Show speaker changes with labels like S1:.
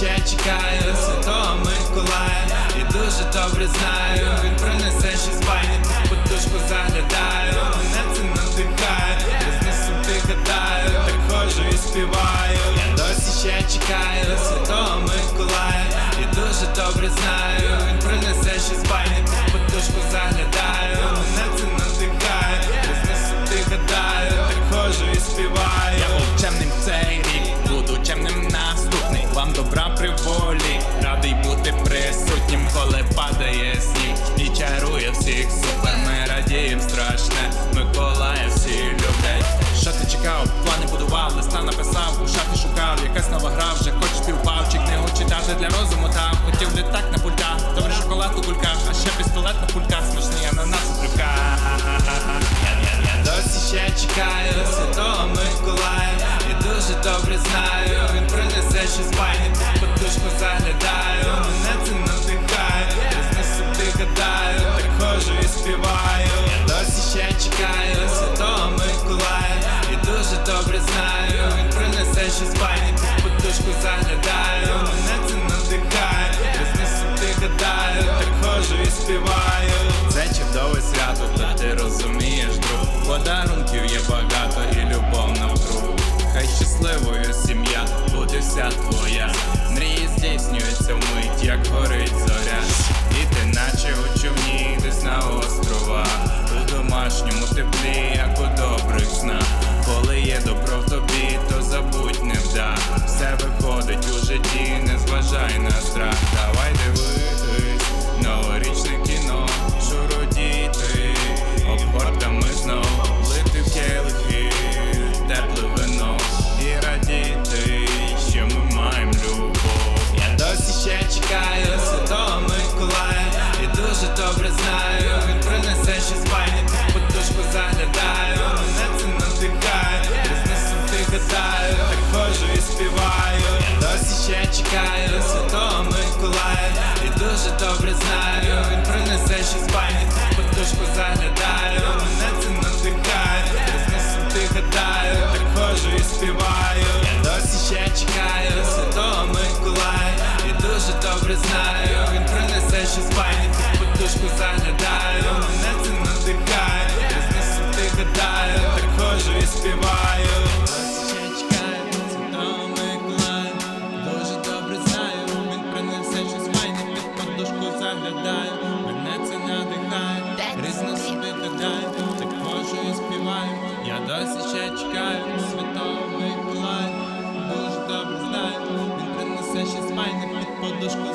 S1: чекаю. Святого Миколая І дуже добре знаю. Він принесе щось файне Під подушку заглядаю. Мене це надихає. Рознесу ти гадаю Так ходжу і співаю. Я досі ще чекаю. Святого Миколая І дуже добре знаю. Він принесе знаю. Він принесе ще спальні, Під подушку заглядаю. Мене це надихає. Знесу ти гадаю. Так ходжу і співаю. Я досі ще чекаю. Святого Миколая І дуже добре знаю. Він принесе ще спальні, Під подушку заглядаю. Мене це Yeah. Миколая І дуже добре знаю Він принесе щось пам'ять, Під подушку заглядаю Мене це надихає. Рознесу ти гадаю Так ходжу і співаю. Я досі ще чекаю Святого Миколая. І дуже добре знаю Він принесе щось пам'ять, подушку заглядаю заглядаю Мене це надихає. Різно собі гадаю Так ходжу і співаю Я досі ще чекаю Святого Миколая. Дуже добре знаю Він принесе з файне Під подушку